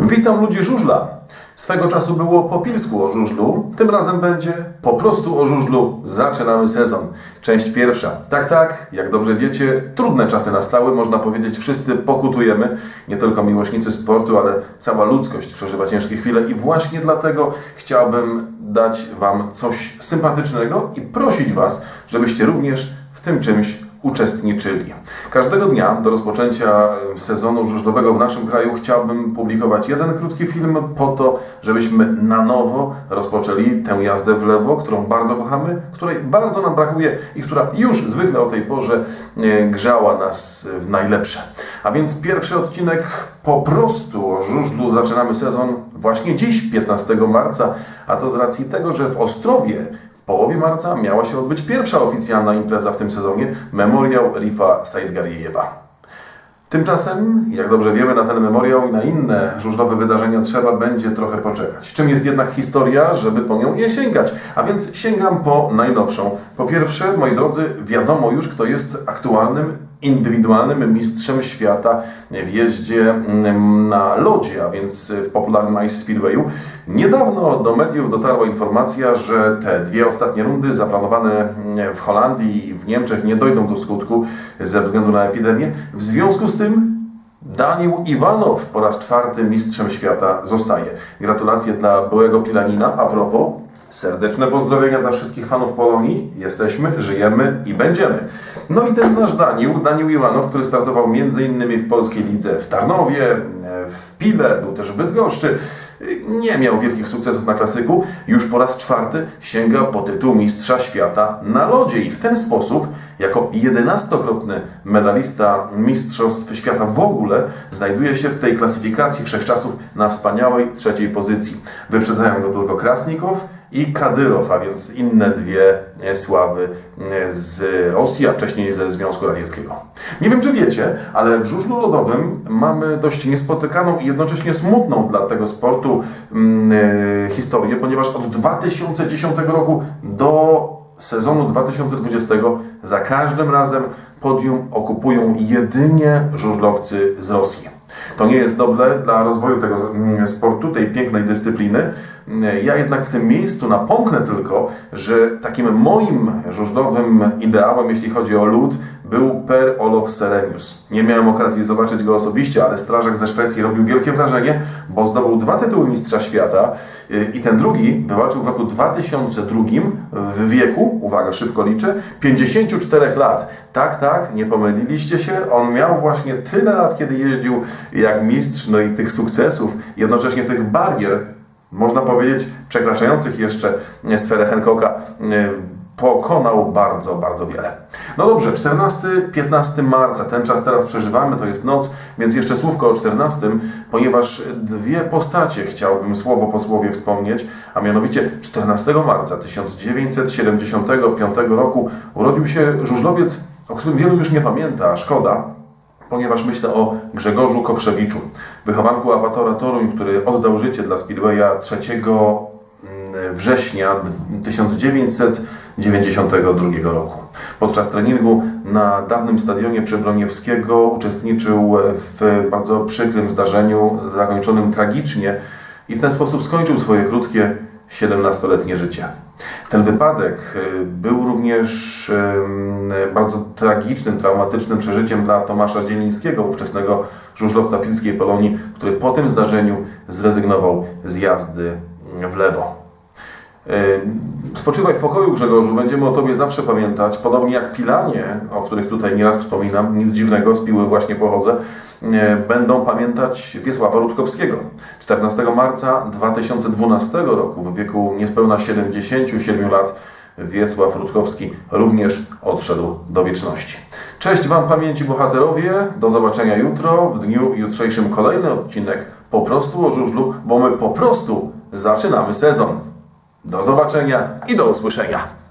Witam ludzi żużla. Swego czasu było po pilsku o żużlu, tym razem będzie po prostu o żużlu. Zaczynamy sezon. Część pierwsza. Tak, tak, jak dobrze wiecie, trudne czasy nastały, można powiedzieć, wszyscy pokutujemy. Nie tylko miłośnicy sportu, ale cała ludzkość przeżywa ciężkie chwile i właśnie dlatego chciałbym dać Wam coś sympatycznego i prosić Was, żebyście również w tym czymś uczestniczyli. Każdego dnia do rozpoczęcia sezonu żużlowego w naszym kraju chciałbym publikować jeden krótki film po to, żebyśmy na nowo rozpoczęli tę jazdę w lewo, którą bardzo kochamy, której bardzo nam brakuje i która już zwykle o tej porze e, grzała nas w najlepsze. A więc pierwszy odcinek po prostu o żużlu zaczynamy sezon właśnie dziś, 15 marca, a to z racji tego, że w Ostrowie połowie marca miała się odbyć pierwsza oficjalna impreza w tym sezonie, memoriał Rifa Saidgarijewa. Tymczasem, jak dobrze wiemy, na ten memoriał i na inne żużlowe wydarzenia trzeba będzie trochę poczekać. Czym jest jednak historia, żeby po nią nie sięgać? A więc sięgam po najnowszą. Po pierwsze, moi drodzy, wiadomo już, kto jest aktualnym, indywidualnym mistrzem świata w jeździe mm, na lodzie, a więc w popularnym Ice Speedwayu. Niedawno do mediów dotarła informacja, że te dwie ostatnie rundy zaplanowane w Holandii i w Niemczech nie dojdą do skutku ze względu na epidemię. W związku z tym Danił Iwanow po raz czwarty mistrzem świata zostaje. Gratulacje dla byłego Pilanina. A propos, serdeczne pozdrowienia dla wszystkich fanów Polonii. Jesteśmy, żyjemy i będziemy. No i ten nasz Danił, Danił Iwanow, który startował m.in. w polskiej lidze w Tarnowie, w Pile, był też w Bydgoszczy. Nie miał wielkich sukcesów na klasyku. Już po raz czwarty sięga po tytuł mistrza świata na lodzie i w ten sposób jako jedenastokrotny medalista Mistrzostw Świata w ogóle znajduje się w tej klasyfikacji wszechczasów na wspaniałej trzeciej pozycji. Wyprzedzają go tylko Krasnikow i Kadyrow, a więc inne dwie e, sławy e, z Rosji, a wcześniej ze Związku Radzieckiego. Nie wiem, czy wiecie, ale w żużlu lodowym mamy dość niespotykaną i jednocześnie smutną dla tego sportu mm, e, historię, ponieważ od 2010 roku do sezonu 2020 za każdym razem podium okupują jedynie żużlowcy z Rosji. To nie jest dobre dla rozwoju tego mm, sportu, tej pięknej dyscypliny. Ja jednak w tym miejscu napomknę tylko, że takim moim żużlowym ideałem, jeśli chodzi o lód, był Per Olof Serenius. Nie miałem okazji zobaczyć go osobiście, ale strażak ze Szwecji robił wielkie wrażenie, bo zdobył dwa tytuły mistrza świata i ten drugi wywalczył w roku 2002 w wieku, uwaga, szybko liczę, 54 lat. Tak, tak, nie pomyliliście się, on miał właśnie tyle lat, kiedy jeździł jak mistrz, no i tych sukcesów, jednocześnie tych barier, można powiedzieć, przekraczających jeszcze sferę Hancocka, pokonał bardzo, bardzo wiele. No dobrze, 14-15 marca, ten czas teraz przeżywamy, to jest noc, więc jeszcze słówko o 14, ponieważ dwie postacie chciałbym słowo po słowie wspomnieć, a mianowicie 14 marca 1975 roku urodził się żużlowiec, o którym wielu już nie pamięta, a szkoda, ponieważ myślę o Grzegorzu Kowszewiczu, wychowanku Abatora Toruń, który oddał życie dla Speedwaya 3 września 1992 roku. Podczas treningu na dawnym stadionie Przebroniewskiego uczestniczył w bardzo przykrym zdarzeniu, zakończonym tragicznie i w ten sposób skończył swoje krótkie 17-letnie życie. Ten wypadek był również bardzo tragicznym, traumatycznym przeżyciem dla Tomasza Zielińskiego, ówczesnego żużlowca pilskiej Polonii, który po tym zdarzeniu zrezygnował z jazdy w lewo. Spoczywaj w pokoju, Grzegorzu, będziemy o Tobie zawsze pamiętać, podobnie jak Pilanie, o których tutaj nieraz wspominam, nic dziwnego, z Piły właśnie pochodzę, będą pamiętać Wiesława Rutkowskiego. 14 marca 2012 roku, w wieku niespełna 77 lat, Wiesław Rutkowski również odszedł do wieczności. Cześć Wam pamięci bohaterowie, do zobaczenia jutro, w dniu jutrzejszym kolejny odcinek po prostu o żużlu, bo my po prostu zaczynamy sezon. Do zobaczenia i do usłyszenia.